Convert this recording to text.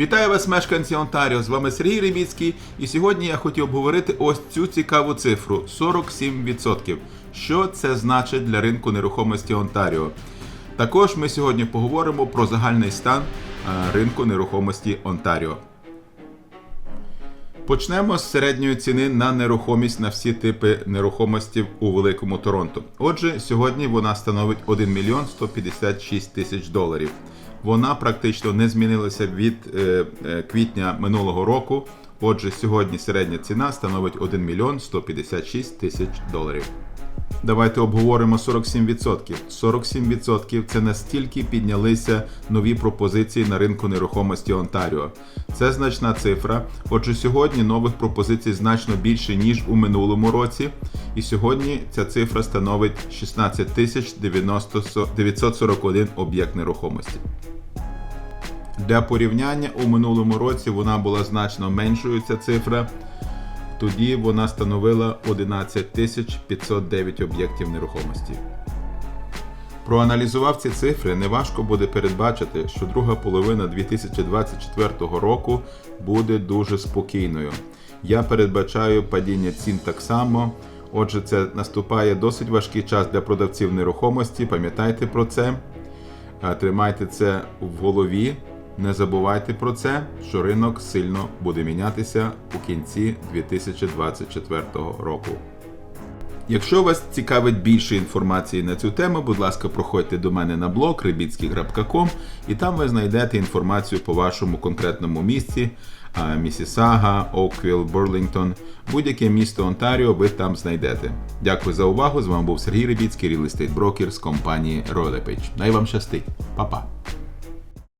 Вітаю вас, мешканці Онтаріо! З вами Сергій Рибіцький. І сьогодні я хотів обговорити ось цю цікаву цифру 47%. Що це значить для ринку нерухомості Онтаріо? Також ми сьогодні поговоримо про загальний стан е, ринку нерухомості Онтаріо. Почнемо з середньої ціни на нерухомість на всі типи нерухомості у Великому Торонто. Отже, сьогодні вона становить 1 мільйон 156 тисяч доларів. Вона практично не змінилася від е, е, квітня минулого року. Отже, сьогодні середня ціна становить 1 мільйон 156 тисяч доларів. Давайте обговоримо 47%. 47% це настільки піднялися нові пропозиції на ринку нерухомості Онтаріо. Це значна цифра. Отже, сьогодні нових пропозицій значно більше, ніж у минулому році. І сьогодні ця цифра становить 16 тисяч 941 об'єкт нерухомості. Для порівняння у минулому році вона була значно меншою ця цифра. Тоді вона становила 11 509 об'єктів нерухомості. Проаналізував ці цифри, неважко буде передбачити, що друга половина 2024 року буде дуже спокійною. Я передбачаю падіння цін так само. Отже, це наступає досить важкий час для продавців нерухомості. Пам'ятайте про це, Е, тримайте це в голові. Не забувайте про це, що ринок сильно буде мінятися у кінці 2024 року. Якщо вас цікавить більше інформації на цю тему, будь ласка, проходьте до мене на блог ribitski.com і там ви знайдете інформацію по вашому конкретному місці. Місісага, Оквіл, Бурлінгтон, будь-яке місто Онтаріо ви там знайдете. Дякую за увагу. З вами був Сергій Рибіцький, Real Estate Broker з компанії Royal Page. Най вам щастить. Па-па!